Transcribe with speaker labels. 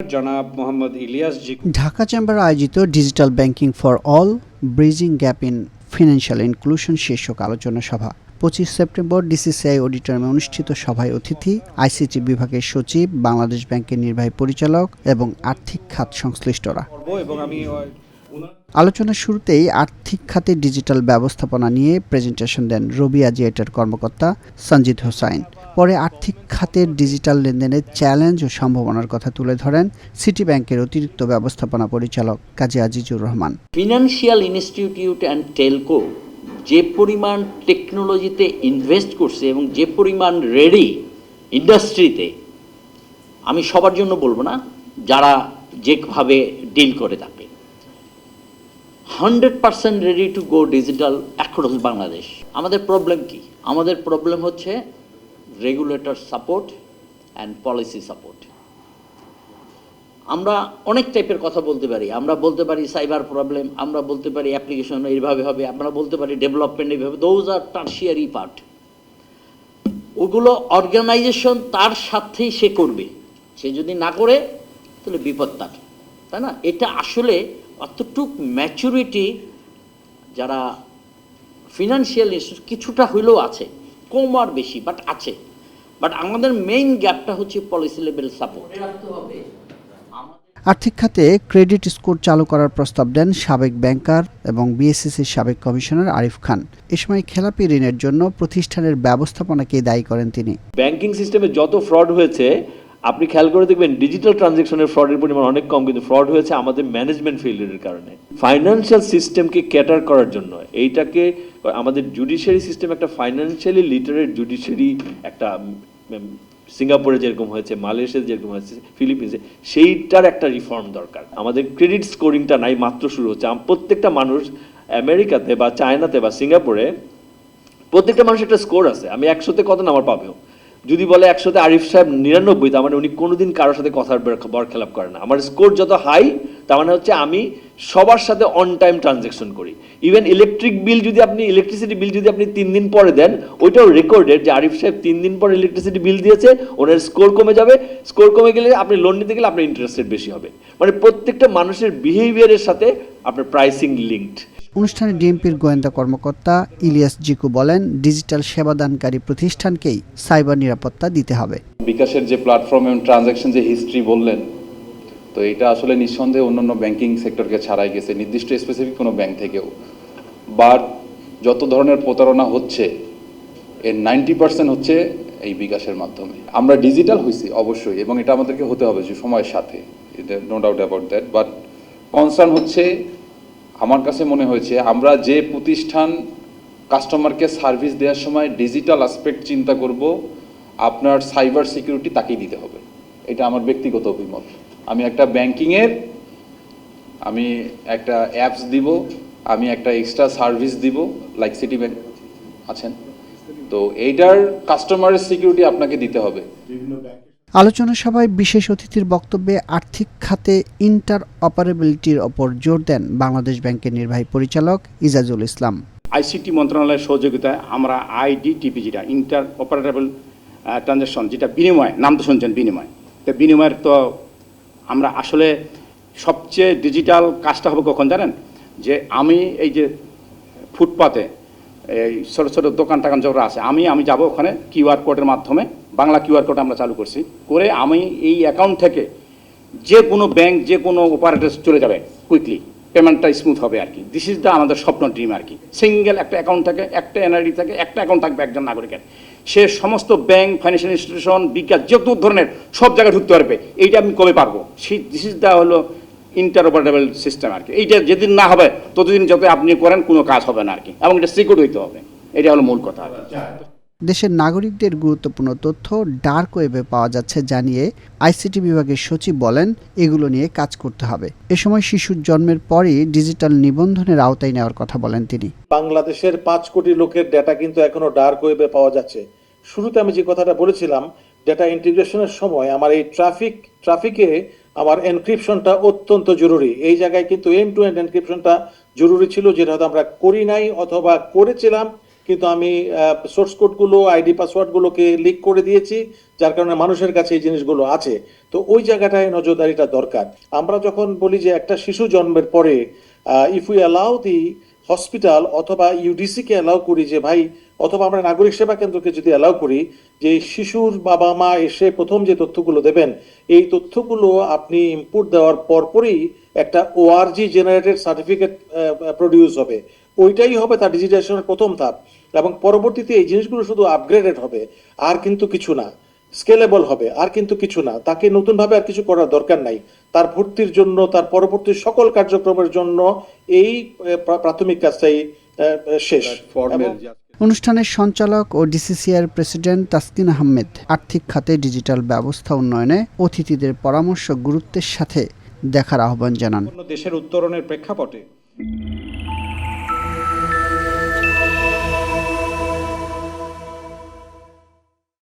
Speaker 1: জনাব মোহাম্মদ ইলিয়াস জি
Speaker 2: ঢাকা চেম্বার আয়োজিত digital banking for all bridging gap in financial inclusion শীর্ষক আলোচনা সভা। পঁচিশ সেপ্টেম্বর ডিসিসিআই অডিটোরিয়ামে অনুষ্ঠিত সভায় অতিথি আইসিটি বিভাগের সচিব বাংলাদেশ ব্যাংকের নির্বাহী পরিচালক এবং আর্থিক খাত সংশ্লিষ্টরা।
Speaker 1: এবং আমি
Speaker 2: আলোচনার শুরুতেই আর্থিক খাতে ডিজিটাল ব্যবস্থাপনা নিয়ে প্রেজেন্টেশন দেন রবি আজিয়েটের কর্মকর্তা সঞ্জিত হোসাইন। পরে আর্থিক খাতের ডিজিটাল লেনদেনের চ্যালেঞ্জ ও সম্ভাবনার কথা তুলে ধরেন সিটি ব্যাংকের অতিরিক্ত ব্যবস্থাপনা পরিচালক Kazi Azizur Rahman.
Speaker 3: Financial institute and telco যে পরিমাণ টেকনোলজিতে ইনভেস্ট করছে এবং যে পরিমাণ রেডি ইন্ডাস্ট্রিতে, আমি সবার জন্য বলব না, যারা যেভাবে ডিল করে থাকে hundred percent ready to go digital across Bangladesh আমাদের প্রবলেম কি? আমাদের প্রবলেম হচ্ছে regulator support and policy support আমরা অনেক টাইপের কথা বলতে পারি। আমরা বলতে পারি সাইবার প্রবলেম আমরা বলতে পারি অ্যাপ্লিকেশন এইভাবে হবে, আমরা বলতে পারি ডেভেলপমেন্ট এইভাবে দোজ আর টার্সিয়ারি পার্ট ওগুলো অর্গানাইজেশন তার সাথেই সে করবে। সে যদি না করে, তাহলে বিপদ তার। তাই না? এটা আসলে অতটুক ম্যাচুরিটি যারা ফিনান্সিয়াল ইস্যু কিছুটা হইলেও আছে কম আর বেশি বাট আছে। বাট আমাদের মেইন গ্যাপটা হচ্ছে পলিসি লেভেল সাপোর্ট
Speaker 2: আর্থিক খাতে ক্রেডিট স্কোর চালু করার প্রস্তাব দেন সাবেক ব্যাংকার এবং বিএসসিসির সাবেক কমিশনার আরিফ খান। এ সময় খেলাপি ঋণের জন্য প্রতিষ্ঠানের ব্যবস্থাপনাকে দায়ী করেন তিনি।
Speaker 4: ব্যাংকিং সিস্টেমে যত ফ্রড হয়েছে আপনি খেয়াল করে দেখবেন ডিজিটাল ট্রানজেকশনের ফ্রডের পরিমাণ অনেক কম, কিন্তু ফ্রড হয়েছে আমাদের ম্যানেজমেন্ট ফেলিয়ারের কারণে। ফাইন্যান্সিয়াল সিস্টেমকে ক্যাটার করার জন্য, এইটাকে, আমাদের জুডিশিয়ারি সিস্টেম একটা ফাইন্যান্সিয়ালি লিটারেট জুডিশিয়ারি একটা সিঙ্গাপুরে যেরকম হয়েছে, মালয়েশিয়াতে যেরকম হয়েছে, ফিলিপিন্সে, সেইটার একটা রিফর্ম দরকার। আমাদের ক্রেডিট স্কোরিংটা নাই, মাত্র শুরু হচ্ছে। প্রত্যেকটা মানুষ আমেরিকাতে বা চায়নাতে বা সিঙ্গাপুরে, প্রত্যেকটা মানুষের একটা স্কোর আছে। আমি একশোতে কত নাম্বার পাবেও যদি বলে একশোতে আরিফ সাহেব নিরানব্বই, তার মানে উনি কোনোদিন কারোর সাথে কথার বার- বরখেলাপ করে না। আমার স্কোর যত হাই তার মানে হচ্ছে আমি সবার সাথে অন টাইম ট্রানজেকশন করি। ইভেন ইলেকট্রিক বিল যদি আপনি ইলেকট্রিসিটি বিল যদি আপনি তিন দিন পরে দেন, ওইটাও রেকর্ডেড যে আরিফ সাহেব তিন দিন পরে ইলেকট্রিসিটি বিল দিয়েছে, ওনার স্কোর কমে যাবে। স্কোর কমে গেলে আপনি লোন নিতে গেলে আপনার ইন্টারেস্ট বেশি হবে। মানে প্রত্যেকটা মানুষের বিহেভিয়ারের সাথে আপনার প্রাইসিং লিঙ্কড
Speaker 2: অনুষ্ঠানে ডিএমপির গোয়েন্দা কর্মকর্তা ইলিয়াস জিকু বলেন, ডিজিটাল সেবাদানকারী প্রতিষ্ঠানকেই সাইবার নিরাপত্তা দিতে হবে।
Speaker 5: বিকাশের যে প্ল্যাটফর্ম এবং ট্রানজ্যাকশন যে হিস্ট্রি বললেন, তো এটা আসলে নিঃসন্দেহে অন্যান্য ব্যাংকিং সেক্টরকে ছাড়াই গেছে। নির্দিষ্ট স্পেসিফিক কোনো ব্যাংক থেকেও। বাট যত ধরনের প্রতারণা হচ্ছে, এর নাইনটি পার্সেন্ট হচ্ছে এই বিকাশের মাধ্যমে। আমরা ডিজিটাল হয়েছি অবশ্যই, এবং এটা আমাদেরকে হতে হবে যে সময়ের সাথে। No doubt about that but concern হচ্ছে আমার কাছে মনে হয়েছে, আমরা যে প্রতিষ্ঠান কাস্টমারকে সার্ভিস দেওয়ার সময় ডিজিটাল আসপেক্ট চিন্তা করব, আপনার সাইবার সিকিউরিটি তাকেই দিতে হবে। এটা আমার ব্যক্তিগত অভিমত। আমি একটা ব্যাংকিংয়ের আমি একটা অ্যাপস দিব, আমি একটা এক্সট্রা সার্ভিস দিব লাইক সিটি ব্যাংক আছেন। তো এইটার কাস্টমারের সিকিউরিটি আপনাকে দিতে হবে।
Speaker 2: আলোচনা সভায় বিশেষ অতিথির বক্তব্যে আর্থিক খাতে ইন্টার অপারেবিলিটির ওপর জোর দেন বাংলাদেশ ব্যাংকের নির্বাহী পরিচালক ইজাজুল ইসলাম।
Speaker 6: আইসিটি মন্ত্রণালয়ের সহযোগিতায় আমরা আইডি আইডিটিপি যেটা ইন্টার অপারেটেবল ট্রানজ্যাকশন যেটা বিনিময়, নাম তো শুনছেন, বিনিময়। তো বিনিময়ের তো আমরা আসলে সবচেয়ে ডিজিটাল কাজটা হবে কখন জানেন? যে আমি এই যে ফুটপাতে, এই ছোটো ছোটো দোকান টাকান যেগুলো আছে, আমি আমি যাব ওখানে কিউআর কোডের মাধ্যমে বাংলা কিউআর কোড আমরা চালু করছি। করে আমি এই অ্যাকাউন্ট থেকে যে কোনো ব্যাংক যে কোনো অপারেটর চলে যাবে কুইকলি পেমেন্টটা স্মুথ হবে আর কি। দিস ইজ দ্য আমাদের স্বপ্ন ড্রিম আর কি। সিঙ্গেল একটা অ্যাকাউন্ট থাকে, একটা এনআইডি থাকে, একটা অ্যাকাউন্ট থাকবে একজন নাগরিকের। সে সমস্ত ব্যাংক ফাইন্যান্সিয়াল ইনস্টিটিউশন বিজ্ঞান, যে ধরনের সব জায়গায় ঢুকতে পারবে। এইটা আমি কবে পারব? সেই দিস ইজ দ্য হলো ইন্টারঅপারেবল সিস্টেম আর কি। এইটা যেদিন না হবে, ততদিন যত আপনি করেন, কোনো কাজ হবে না আর কি। এবং এটা সিকিউর হইতে হবে। এটা হলো মূল কথা।
Speaker 2: দেশের নাগরিকদের গুরুত্বপূর্ণ তথ্য ডার্ক ওয়েবে পাওয়া যাচ্ছে জানিয়ে আইসিটি বিভাগের সচিব বলেন, এগুলো নিয়ে কাজ করতে হবে। এ সময় শিশুর জন্মের পরই ডিজিটাল নিবন্ধনের আওতায় নেওয়ার কথা বলেন তিনি।
Speaker 7: বাংলাদেশের পাঁচ কোটি লোকের ডেটা কিন্তু এখনও ডার্ক ওয়েবে পাওয়া যাচ্ছে। শুরুতে আমি যে কথাটা বলেছিলাম, ডেটা ইন্টিগ্রেশনের সময় আমার এই ট্রাফিক, ট্রাফিকে আমার এনক্রিপশনটা অত্যন্ত জরুরি। এই জায়গায় কিন্তু এন্ড টু এন্ড এনক্রিপশনটা জরুরি ছিল, যেটা হয়তো আমরা করি নাই অথবা করেছিলাম কিন্তু আমি সোর্স কোডগুলো আইডি পাসওয়ার্ডগুলোকে লিক করে দিয়েছি, যার কারণে মানুষের কাছে এই জিনিসগুলো আছে। তো ওই জায়গাটায় নজরদারিটা দরকার। আমরা যখন বলি যে একটা শিশু জন্মের পরে if we allow the hospital অথবা ইউডিসিকে অ্যালাউ করি যে, ভাই, অথবা আমরা নাগরিক সেবা কেন্দ্রকে যদি অ্যালাউ করি, যে শিশুর বাবা মা এসে প্রথম যে তথ্যগুলো দেবেন, এই তথ্যগুলো আপনি ইনপুট দেওয়ার পরপরই একটা ওআরজি জেনারেটেড সার্টিফিকেট প্রডিউস হবে। ওইটাই হবে তার ডিজিটাইজেশনের প্রথম ধাপ এবং পরবর্তীতে এই জিনিসগুলো শুধু আপগ্রেডেড হবে আর কিন্তু কিছু না। স্কেলেবল হবে আর কিন্তু কিছু না। তাকে নতুনভাবে আর কিছু করার দরকার নাই। তার ভর্তির জন্য তার পরবর্তী সকল কার্যক্রমের জন্য এই প্রাথমিক কাজটাই শেষ।
Speaker 2: অনুষ্ঠানের সঞ্চালক ও ডিসিসিআর প্রেসিডেন্ট তাসকিন আহমেদ আর্থিক খাতে ডিজিটাল ব্যবস্থা উন্নয়নে অতিথিদের পরামর্শ গুরুত্বের সাথে দেখার আহ্বান জানান।
Speaker 1: দেশের উত্তরণের প্রেক্ষাপটে